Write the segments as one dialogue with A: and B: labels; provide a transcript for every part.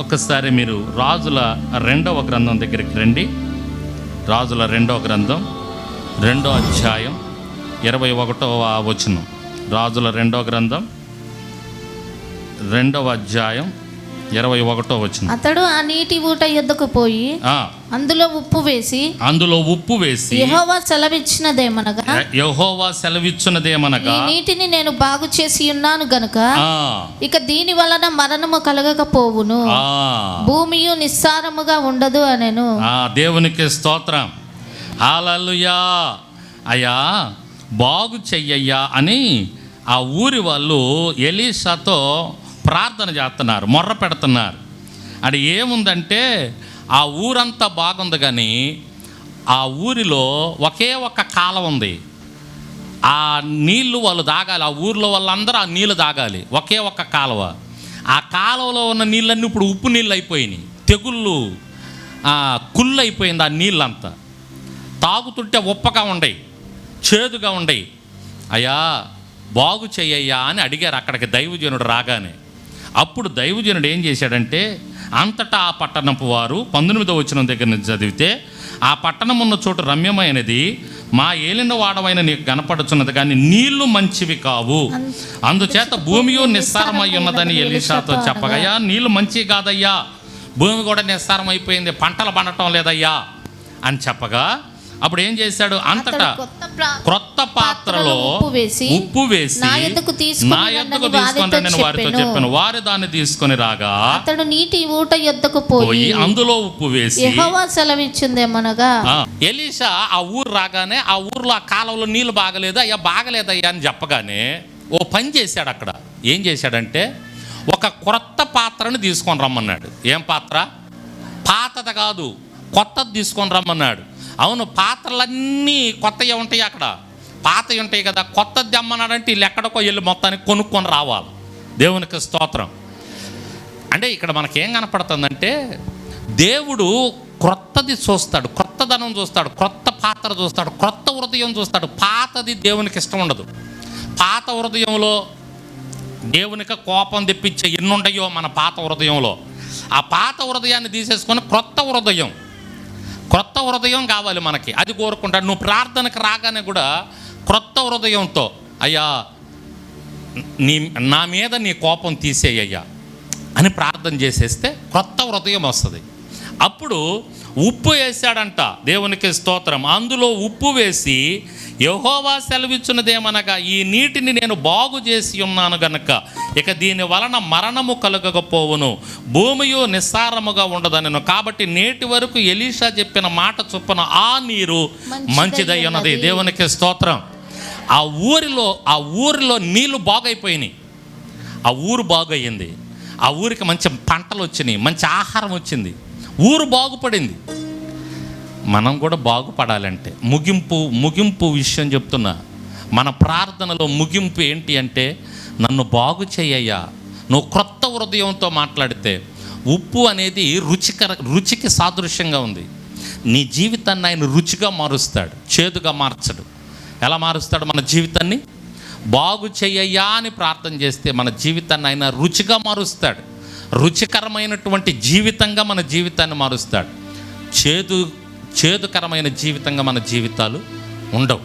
A: ఒకసారి మీరు రాజుల రెండవ గ్రంథం దగ్గరికి రండి. రాజుల రెండవ గ్రంథం రెండో అధ్యాయం ఇరవై ఒకటవ వచనం. రాజుల రెండవ గ్రంథం రెండవ అధ్యాయం ఇరవై ఒకటో వచనం
B: అతడు ఆ నీటి ఊట యొద్దకు పోయి అందులో ఉప్పు వేసి
A: అందులో ఉప్పు వేసి
B: యెహోవా సెలవిచ్చినదేమనగా
A: యహోవా సెలవిచ్చున్నదేమనగా
B: ఈ నీటిని నేను బాగు చేసి ఉన్నాను గనుక ఇక దీని వలన మరణము కలగకపోవును. భూమియు నిస్సారముగా ఉండదు అనెను.
A: ఆ, దేవునికి స్తోత్రం. హాలలుయా. అయ్యా బాగు చెయ్యయ్యా అని ఆ ఊరి వాళ్ళు ఎలీషాతో ప్రార్థన చేస్తున్నారు మొర్ర పెడుతున్నారు. అంటే ఏముందంటే ఆ ఊరంతా బాగుంది కానీ ఆ ఊరిలో ఒకే ఒక్క కాలం ఉంది. ఆ నీళ్ళు వాళ్ళు తాగాలి ఆ ఊర్లో వాళ్ళందరూ ఆ నీళ్ళు తాగాలి ఒకే ఒక్క కాలువ. ఆ కాలువలో ఉన్న నీళ్ళన్నీ ఇప్పుడు ఉప్పు నీళ్ళు అయిపోయినాయి తెగుళ్ళు కుళ్ళు అయిపోయింది ఆ నీళ్ళంతా. తాగుతుంటే ఉప్పగా ఉండయి చేదుగా ఉండయి. అయ్యా బాగు చెయ్యయ్యా అని అడిగారు అక్కడికి దైవజనుడు రాగానే. అప్పుడు దైవజనుడు ఏం చేశాడంటే అంతటా ఆ పట్టణపు వారు పంతొమ్మిదో వచ్చిన దగ్గర నుంచి చదివితే ఆ పట్టణం ఉన్న చోటు రమ్యమైనది మా ఏలిన వాడవైన నీకు కనపడుచున్నది కానీ నీళ్ళు మంచివి కావు. అందుచేత భూమియు నిస్సారమై ఉన్నదని ఎలీషాతో చెప్పగయ్యా నీళ్ళు మంచివి కాదయ్యా. భూమి కూడా నిస్సారం అయిపోయింది పంటలు పండటం లేదయ్యా. అని చెప్పగా అప్పుడు ఏం చేశాడు? అంతటా క్రొత్త పాత్రలో
B: ఉప్పు వేసి, నా తీసుకుని
A: తీసుకొని
B: వారితో
A: నేను వారితో
B: చెప్పెను.
A: వారు దాన్ని తీసుకొని రాగా
B: అతడు నీటి ఊట యొద్దకు
A: పోయి అందులో ఉప్పు వేసి
B: యెహోవా సెలవిచ్చిందేమనగా
A: ఎలీషా ఆ ఊరు రాగానే ఆ ఊర్లో ఆ కాలంలో నీళ్ళు బాగలేదు అయ్యా బాగలేదయ్యా అని చెప్పగానే ఓ పని చేశాడు అక్కడ. ఏం చేశాడంటే ఒక క్రొత్త పాత్రను తీసుకొని రమ్మన్నాడు. ఏం పాత్ర? పాతది కాదు కొత్తది తీసుకొని రమ్మన్నాడు. అవును పాత్రలన్నీ కొత్తవి ఉంటాయి అక్కడ. పాతవి ఉంటాయి కదా కొత్తది తెమ్మన్నాడంటే వీళ్ళు ఎక్కడికో వెళ్ళి మొత్తానికి కొనుక్కొని రావాలి. దేవునికి స్తోత్రం. అంటే ఇక్కడ మనకేం కనపడుతుందంటే దేవుడు క్రొత్తది చూస్తాడు క్రొత్తదనం చూస్తాడు క్రొత్త పాత్ర చూస్తాడు క్రొత్త హృదయం చూస్తాడు. పాతది దేవునికి ఇష్టం ఉండదు. పాత హృదయంలో దేవునికి కోపం తెప్పించే ఎన్ని మన పాత హృదయంలో. ఆ పాత హృదయాన్ని తీసేసుకొని క్రొత్త హృదయం. క్రొత్త హృదయం కావాలి మనకి. అది కోరుకుంటాడు. నువ్వు ప్రార్థనకు రాగానే కూడా క్రొత్త హృదయంతో అయ్యా నీ నా మీద నీ కోపం తీసేయ్యా అని ప్రార్థన చేసేస్తే క్రొత్త హృదయం వస్తుంది. అప్పుడు ఉప్పు వేశాడంట దేవునికి స్తోత్రం. అందులో ఉప్పు వేసి యహోవా సెలవిచ్చున్నదేమనగా ఈ నీటిని నేను బాగు చేసి ఉన్నాను గనక ఇక దీని వలన మరణము కలగకపోవును. భూమియు నిస్సారముగా ఉండదనను. కాబట్టి నేటి వరకు ఎలీషా చెప్పిన మాట చొప్పున ఆ నీరు
B: మంచిదై
A: ఉన్నది. దేవునికి స్తోత్రం. ఆ ఊరిలో ఆ ఊరిలో నీళ్ళు బాగైపోయినాయి. ఆ ఊరు బాగయ్యింది. ఆ ఊరికి మంచి పంటలు వచ్చినాయి మంచి ఆహారం వచ్చింది. ఊరు బాగుపడింది. మనం కూడా బాగుపడాలంటే ముగింపు ముగింపు విషయం చెప్తున్నా. మన ప్రార్థనలో ముగింపు ఏంటి అంటే నన్ను బాగు చేయయ్యా. నువ్వు క్రొత్త హృదయంతో మాట్లాడితే ఉప్పు అనేది రుచికర రుచికి సాదృశ్యంగా ఉంది. నీ జీవితాన్ని ఆయన రుచిగా మారుస్తాడు చేదుగా మార్చడు. ఎలా మారుస్తాడు మన జీవితాన్ని? బాగు చేయయ్యా అని ప్రార్థన చేస్తే మన జీవితాన్ని ఆయన రుచిగా మారుస్తాడు. రుచికరమైనటువంటి జీవితంగా మన జీవితాన్ని మారుస్తాడు. చేదు చేదుకరమైన జీవితంగా మన జీవితాలు ఉండవు.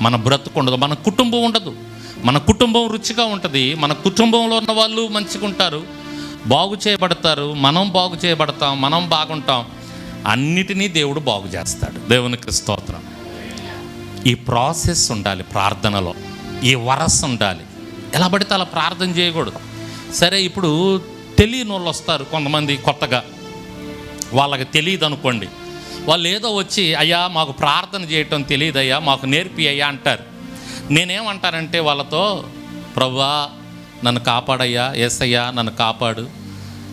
A: మన బ్రతుకు ఉండదు మన కుటుంబం ఉండదు. మన కుటుంబం రుచిగా ఉంటుంది. మన కుటుంబంలో ఉన్న వాళ్ళు మంచిగా ఉంటారు. బాగు చేయబడతారు. మనం బాగు చేయబడతాం. మనం బాగుంటాం. అన్నిటినీ దేవుడు బాగు చేస్తాడు. దేవునికి స్తోత్రం ఈ ప్రాసెస్ ఉండాలి ప్రార్థనలో. ఈ వరస్ ఉండాలి. ఎలా పడితే అలా ప్రార్థన చేయకూడదు. సరే ఇప్పుడు తెలియని వాళ్ళు వస్తారు కొంతమంది కొత్తగా. వాళ్ళకి తెలియదు అనుకోండి వాళ్ళు ఏదో వచ్చి అయ్యా మాకు ప్రార్థన చేయటం తెలియదయ్యా మాకు నేర్పి అయ్యా అంటారు. నేనేమంటానంటే వాళ్ళతో ప్రభా నన్ను కాపాడయ్యా ఏసయ్యా నన్ను కాపాడు.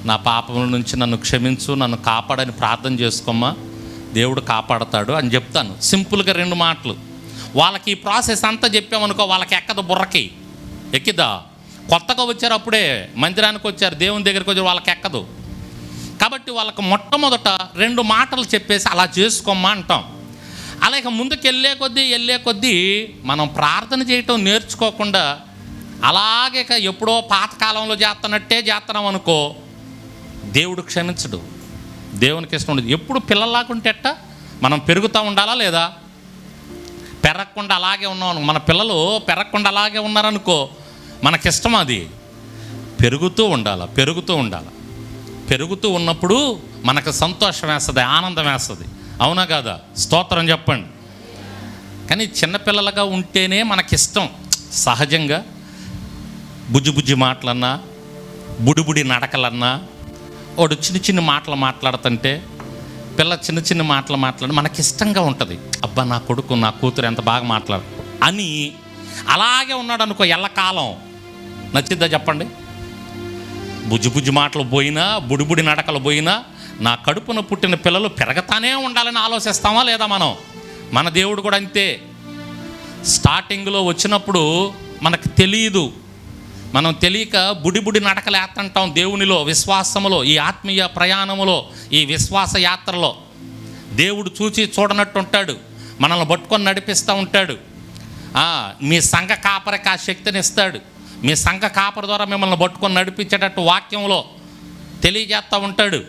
A: నా పాపముల నుంచి నన్ను క్షమించు నన్ను కాపాడని ప్రార్థన చేసుకోమ్మా. దేవుడు కాపాడతాడు అని చెప్తాను. సింపుల్గా రెండు మాటలు. వాళ్ళకి ఈ ప్రాసెస్ అంతా చెప్పామనుకో వాళ్ళకి ఎక్కదు బుర్రకి. ఎక్కిదా కొత్తగా వచ్చారు అప్పుడే మందిరానికి వచ్చారు దేవుని దగ్గరికి వచ్చారు వాళ్ళకి ఎక్కదు. కాబట్టి వాళ్ళకి మొట్టమొదట రెండు మాటలు చెప్పేసి అలా చేసుకోమ్మా అంటాం. అలాగే ముందుకు వెళ్ళే కొద్దీ వెళ్ళే కొద్దీ మనం ప్రార్థన చేయటం నేర్చుకోకుండా అలాగే ఇక ఎప్పుడో పాతకాలంలో చేస్తున్నట్టే చేస్తున్నాం అనుకో దేవుడు క్షమించడు. దేవునికి ఇష్టం ఉండదు. ఎప్పుడు పిల్లలాగుంటే మనం పెరుగుతూ ఉండాలా లేదా? పెరగకుండా అలాగే ఉన్నాం మన పిల్లలు పెరగకుండా అలాగే ఉన్నారనుకో మనకిష్టం అది. పెరుగుతూ ఉండాలి పెరుగుతూ ఉండాలి. పెరుగుతూ ఉన్నప్పుడు మనకు సంతోషం వేస్తుంది ఆనందం వేస్తుంది. అవునా కాదా? స్తోత్రం చెప్పండి. కానీ చిన్నపిల్లలుగా ఉంటేనే మనకిష్టం. సహజంగా బుజ్జి బుజ్జి మాటలన్నా బుడిబుడి నడకలన్నా వాడు చిన్న చిన్న మాటలు మాట్లాడుతుంటే పిల్ల చిన్న చిన్న మాటలు మాట్లాడి మనకి ఇష్టంగా ఉంటుంది. అబ్బా నా కొడుకు నా కూతురు ఎంత బాగా మాట్లాడు అని అలాగే ఉన్నాడు అనుకో ఎల్లకాలం. నచ్చిద్దా చెప్పండి? బుజ్జి బుజ్జి మాటలు పోయినా బుడిబుడి నడకలు పోయినా నా కడుపున పుట్టిన పిల్లలు పెరగతానే ఉండాలని ఆలోచిస్తామా లేదా మనం? మన దేవుడు కూడా అంతే. స్టార్టింగ్లో వచ్చినప్పుడు మనకు తెలియదు మనం తెలియక బుడిబుడి నడకలు వేస్తుంటాం దేవునిలో విశ్వాసములో ఈ ఆత్మీయ ప్రయాణములో ఈ విశ్వాస యాత్రలో. దేవుడు చూచి చూడనట్టు ఉంటాడు. మనల్ని పట్టుకొని నడిపిస్తూ ఉంటాడు. మీ సంఘ కాపరికి ఆ శక్తిని ఇస్తాడు. మీ సంఘ కాపర ద్వారా మిమ్మల్ని పట్టుకొని నడిపించేటట్టు వాక్యంలో తెలియజేస్తూ ఉంటాడు.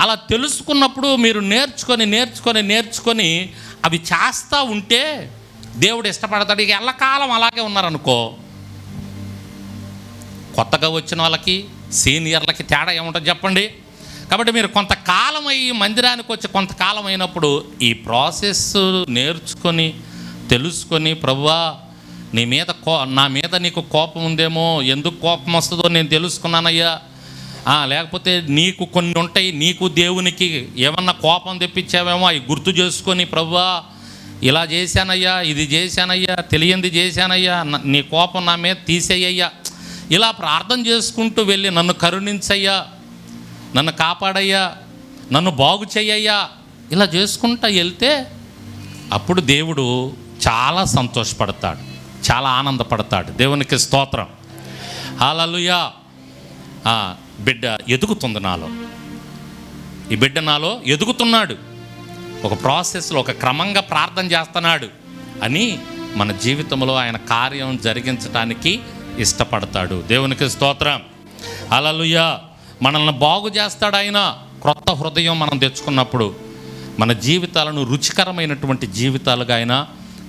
A: అలా తెలుసుకున్నప్పుడు మీరు నేర్చుకొని నేర్చుకొని నేర్చుకొని అవి చేస్తూ ఉంటే దేవుడు ఇష్టపడతాడు. ఇక ఎల్లకాలం అలాగే ఉన్నారనుకో. కొత్తగా వచ్చిన వాళ్ళకి సీనియర్లకి తేడా ఏముంటుంది చెప్పండి? కాబట్టి మీరు కొంతకాలం అయ్యి మందిరానికి వచ్చి కొంతకాలం అయినప్పుడు ఈ ప్రాసెస్ నేర్చుకొని తెలుసుకొని ప్రభువా నీ మీద కో నా మీద నీకు కోపం ఉందేమో ఎందుకు కోపం వస్తుందో నేను తెలుసుకున్నానయ్యా. లేకపోతే నీకు కొన్ని ఉంటాయి నీకు దేవునికి ఏమన్నా కోపం తెప్పించావేమో అవి గుర్తు చేసుకొని ప్రభువా ఇలా చేశానయ్యా ఇది చేశానయ్యా తెలియంది చేశానయ్యా నీ కోపం నా మీద తీసేయ్యా ఇలా ప్రార్థన చేసుకుంటూ వెళ్ళి నన్ను కరుణించయ్యా నన్ను కాపాడయ్యా నన్ను బాగు చెయ్యయ్యా. ఇలా చేసుకుంటా వెళ్తే అప్పుడు దేవుడు చాలా సంతోషపడతాడు. చాలా ఆనందపడతాడు. దేవునికి స్తోత్రం. హాలలుయా బిడ్డ ఎదుగుతుంది నాలో. ఈ బిడ్డ నాలో ఎదుగుతున్నాడు. ఒక ప్రాసెస్లో ఒక క్రమంగా ప్రార్థన చేస్తున్నాడు అని మన జీవితంలో ఆయన కార్యం జరిగించడానికి ఇష్టపడతాడు. దేవునికి స్తోత్రం. అలలుయా మనల్ని బాగు చేస్తాడు ఆయన. క్రొత్త హృదయం మనం తెచ్చుకున్నప్పుడు మన జీవితాలను రుచికరమైనటువంటి జీవితాలుగా ఆయన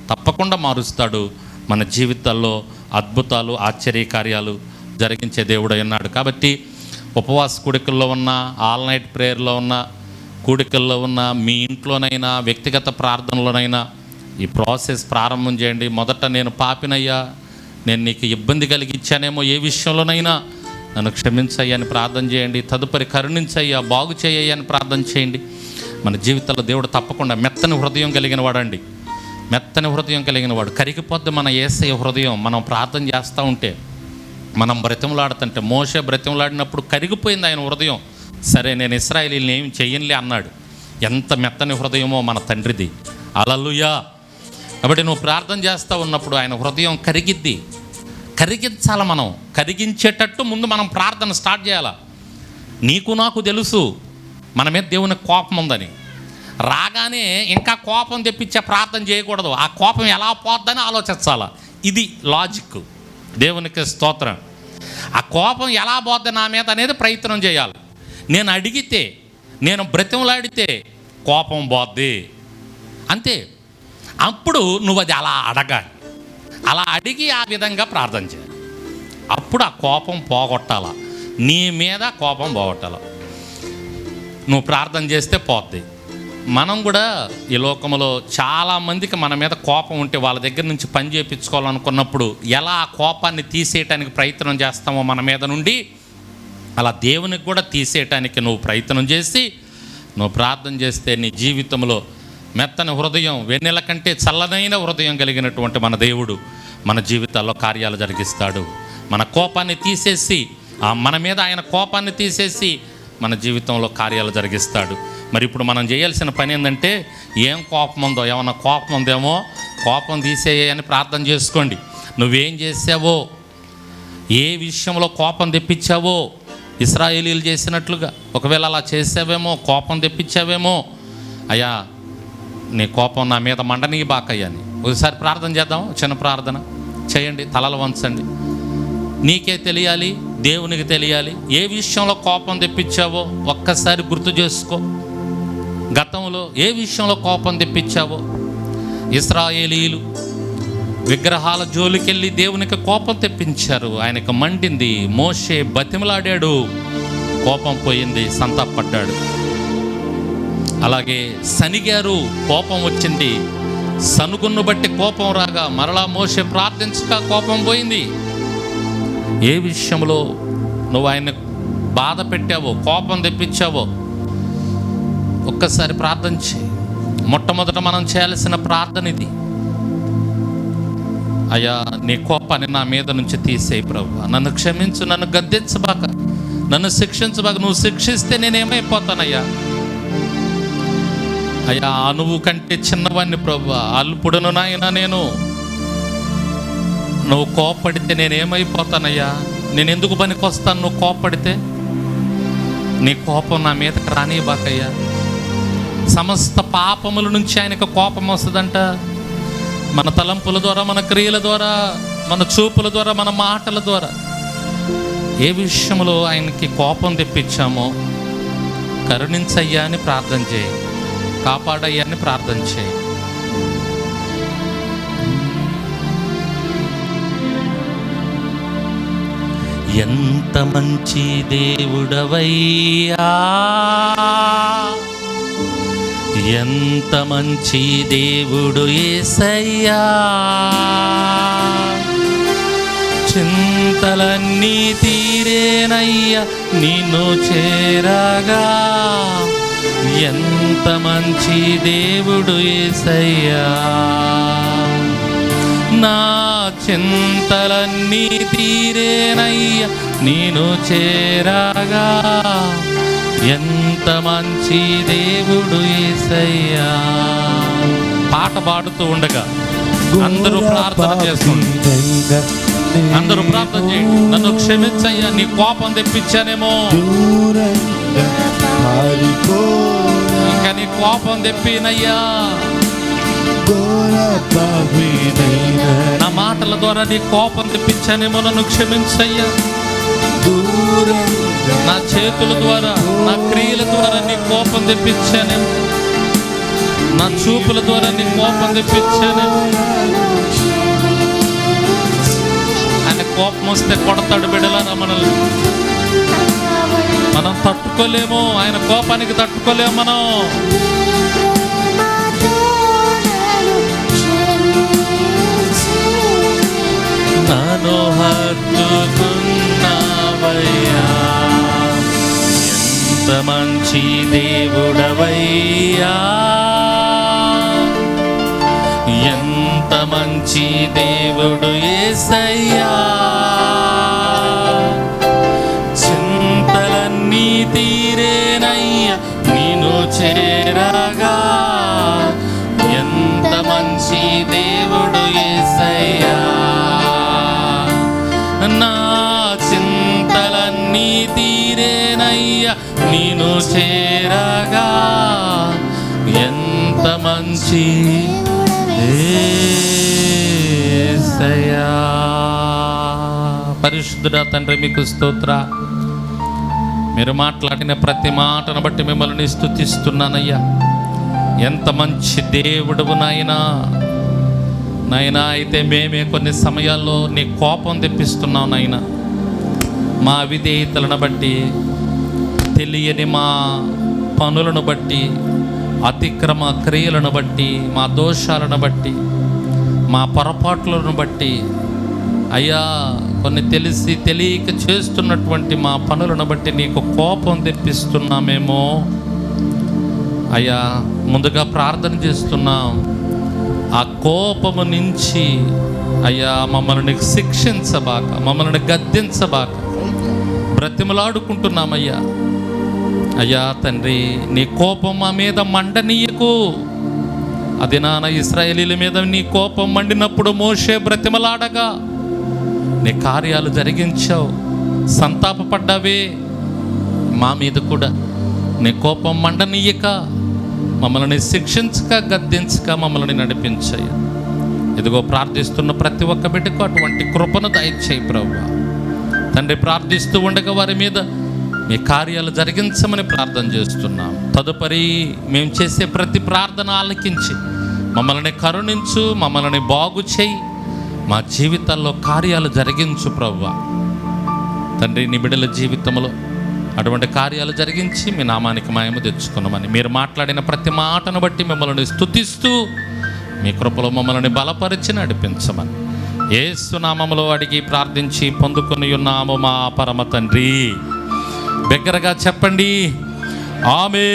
A: తప్పకుండా మారుస్తాడు. మన జీవితాల్లో అద్భుతాలు ఆశ్చర్యకార్యాలు జరిగించే దేవుడు ఉన్నాడు. కాబట్టి ఉపవాస కూడికల్లో ఉన్న ఆల్ నైట్ ప్రేయర్లో ఉన్న కూడికల్లో ఉన్న మీ ఇంట్లోనైనా వ్యక్తిగత ప్రార్థనలోనైనా ఈ ప్రాసెస్ ప్రారంభం చేయండి. మొదట నేను పాపినయ్యా నేను నీకు ఇబ్బంది కలిగించానేమో ఏ విషయంలోనైనా నన్ను క్షమించయ్యని అని ప్రార్థన చేయండి. తదుపరి కరుణించయ్యా బాగు చేయయ్యా అని ప్రార్థన చేయండి. మన జీవితంలో దేవుడు తప్పకుండా మెత్తని హృదయం కలిగిన వాడండి. మెత్తని హృదయం కలిగిన వాడు. కరిగిపోద్ది మన ఏసే హృదయం. మనం ప్రార్థన చేస్తూ ఉంటే మనం బ్రతిమలాడుతుంటే మోసే బ్రతిమలాడినప్పుడు కరిగిపోయింది ఆయన హృదయం. సరే నేను ఇస్రాయలీని ఏం చెయ్యనులే అన్నాడు. ఎంత మెత్తని హృదయమో మన తండ్రిది. అలలుయా. కాబట్టి నువ్వు ప్రార్థన చేస్తూ ఉన్నప్పుడు ఆయన హృదయం కరిగిద్ది. కరిగించాలి మనం. కరిగించేటట్టు ముందు మనం ప్రార్థన స్టార్ట్ చేయాలి. నీకు నాకు తెలుసు. మన మీద దేవుని కోపం ఉందని. రాగానే ఇంకా కోపం తెప్పించే ప్రార్థన చేయకూడదు. ఆ కోపం ఎలా పోద్దని ఆలోచించాల. ఇది లాజిక్ దేవునికి స్తోత్రం. ఆ కోపం ఎలా పోద్ది నా మీద అనేది ప్రయత్నం చేయాలి. నేను అడిగితే నేను బ్రతిమలాడితే కోపం పోద్ది. అంతే. అప్పుడు నువ్వు అది అలా అడగాలి. అలా అడిగి ఆ విధంగా ప్రార్థన చేయాలి. అప్పుడు ఆ కోపం పోగొట్టాల? నీ మీద కోపం పోగొట్టాల? నువ్వు ప్రార్థన చేస్తే పోద్ది. మనం కూడా ఈ లోకంలో చాలామందికి మన మీద కోపం ఉంటే వాళ్ళ దగ్గర నుంచి పని చేయించుకోవాలనుకున్నప్పుడు ఎలా ఆ కోపాన్ని తీసేయటానికి ప్రయత్నం చేస్తామో మన మీద నుండి అలా దేవునికి కూడా తీసేయటానికి నువ్వు ప్రయత్నం చేసి నువ్వు ప్రార్థన చేస్తే నీ జీవితంలో మెత్తని హృదయం వెన్నెల కంటే చల్లనైన హృదయం కలిగినటువంటి మన దేవుడు మన జీవితాల్లో కార్యాలు జరిగిస్తాడు. మన కోపాన్ని తీసేసి మన మీద ఆయన కోపాన్ని తీసేసి మన జీవితంలో కార్యాలు జరిగిస్తాడు. మరి ఇప్పుడు మనం చేయాల్సిన పని ఏంటంటే ఏం కోపం ఉందో ఏమన్నా కోపం ఉందేమో కోపం తీసేయని ప్రార్థన చేసుకోండి. నువ్వేం చేసావో ఏ విషయంలో కోపం తెప్పించావో ఇస్రాయేలీలు చేసినట్లుగా ఒకవేళ అలా చేసావేమో కోపం తెప్పించావేమో అయ్యా నీ కోపం నా మీద మండనీ బాకయ్యాని ఒకసారి ప్రార్థన చేద్దాం చిన్న ప్రార్థన. చేయండి తలలు వంచండి. నీకే తెలియాలి దేవునికి తెలియాలి. ఏ విషయంలో కోపం తెప్పించావో ఒక్కసారి గుర్తు చేసుకో. గతంలో ఏ విషయంలో కోపం తెప్పించావో? ఇస్రాయేలీలు విగ్రహాల జోలికెళ్ళి దేవునికి కోపం తెప్పించారు. ఆయనకు మండింది. మోషే బతిమలాడాడు. కోపం పోయింది. సంతాపడ్డాడు అలాగే సనిగారు కోపం వచ్చింది. సనుగును బట్టి కోపం రాగా మరలా మోసే ప్రార్థించక కోపం పోయింది. ఏ విషయంలో నువ్వు ఆయన బాధ పెట్టావో కోపం తెప్పించావో ఒక్కసారి ప్రార్థన చేయి. మొట్టమొదట మనం చేయాల్సిన ప్రార్థన ఇది. అయ్యా నీ కోపాన్ని నా మీద నుంచి తీసేయి ప్రభు. నన్ను క్షమించు నన్ను గద్దించబాక నన్ను శిక్షించబాక నువ్వు శిక్షిస్తే నేనేమైపోతానయ్యా అయ్యా నువ్వు కంటే చిన్నవాడిని ప్రభు అల్పుడును నాయన నేను. నువ్వు కోపడితే నేనేమైపోతానయ్యా నేను ఎందుకు పనికొస్తాను నువ్వు కోపడితే నీ కోపం నా మీదకి రానివ్వకయ్యా సమస్త పాపముల నుంచి ఆయనకు కోపం వస్తుందంట. మన తలంపుల ద్వారా మన క్రియల ద్వారా మన చూపుల ద్వారా మన మాటల ద్వారా ఏ విషయంలో ఆయనకి కోపం తెప్పించామో కరుణించయ్యా అని ప్రార్థన చేయి. కాపాడయ్యా అని ప్రార్థన చేయి. ఎంత మంచి దేవుడవయ్యా. ఎంత మంచి దేవుడు ఏసయ్యా. చింతలన్నీ తీరేనయ్యా నిన్ను చేరగా. ఎంత మంచి దేవుడు ఏసయ్యా. నా చింతలన్నీ తీరేనయ్యా నేను చేరగా. ఎంత మంచి దేవుడు ఏసయ్యా. పాట పాడుతూ ఉండగా అందరూ ప్రార్థన చేస్తుంది అందరూ ప్రార్థన చేయండి. నన్ను క్షమించయ్యా నీ కోపం తెప్పించానేమో. ఇంకా నీ కోపం తెప్పినయ్యా. నా మాటల ద్వారా నీ కోపం తెప్పించానేమో నన్ను క్షమించయ్యా. నా చేతుల ద్వారా నా క్రియల ద్వారా నీ కోపం తెప్పించాను. నా చూపుల ద్వారా నీ కోపం తెప్పించాను. ఆయన కోపం వస్తే కొడతాడు బిడలారా మనల్ని. మనం తట్టుకోలేము ఆయన కోపానికి తట్టుకోలేము మనం. నన్ను హత్తుకున్నావయ్యా ఎంత మంచి దేవుడవయ్యా. ఎంత మంచి దేవుడు ఏసయ్యా. మంచి యేసయ్యా. తండ్రి మీకు స్తోత్ర. మీరు మాట్లాడిన ప్రతి మాటను బట్టి మిమ్మల్ని స్థుతిస్తున్నానయ్యా ఎంత మంచి దేవుడు నాయనా. నాయనా అయితే మేమే కొన్ని సమయాల్లో నీ కోపం తెప్పిస్తున్నాం నాయనా. మా విధేయతలను బట్టి తెలియని మా పనులను బట్టి అతిక్రమ క్రియలను బట్టి మా దోషాలను బట్టి మా పొరపాట్లను బట్టి అయ్యా కొన్ని తెలిసి తెలియక చేస్తున్నటువంటి మా పనులను బట్టి నీకు కోపం తెప్పిస్తున్నామేమో. అయ్యా ముందుగా ప్రార్థన చేస్తున్నాం. ఆ కోపము నుంచి అయ్యా మమ్మల్ని శిక్షించబాక మమ్మల్ని గద్దించబాక బ్రతిమలాడుకుంటున్నామయ్యా. అయ్యా తండ్రి నీ కోపం మా మీద మండనీయకు. అది నాన్న ఇస్రాయేలీల మీద నీ కోపం మండినప్పుడు మోషే బ్రతిమలాడగా. నీ కార్యాలు జరిగించావు సంతాపపడ్డావే. మా మీద కూడా నీ కోపం మండనీయక మమ్మల్ని శిక్షించక గద్దించక మమ్మల్ని నడిపించాయి. ఇదిగో ప్రార్థిస్తున్న ప్రతి ఒక్క బిడ్డకు అటువంటి కృపను దయచేయి ప్రభు. తండ్రి ప్రార్థిస్తూ ఉండగా వారి మీద మీ కార్యాలు జరిగించమని ప్రార్థన చేస్తున్నాం. తదుపరి మేము చేసే ప్రతి ప్రార్థన ఆలకించి మమ్మల్ని కరుణించు మమ్మల్ని బాగు చేయి. మా జీవితాల్లో కార్యాలు జరిగించు ప్రవ్వ. తండ్రి నీ బిడ్డల జీవితంలో అటువంటి కార్యాలు జరిగించి మీ నామానికి మాయము తెచ్చుకున్నామని మీరు మాట్లాడిన ప్రతి మాటను బట్టి మిమ్మల్ని స్తుతిస్తూ మీ కృపలో మమ్మల్ని బలపరిచి నడిపించమని ఏసునామములో అడిగి ప్రార్థించి పొందుకొని ఉన్నాము మా పరమ తండ్రి. బిగ్గరగా చెప్పండి. ఆమె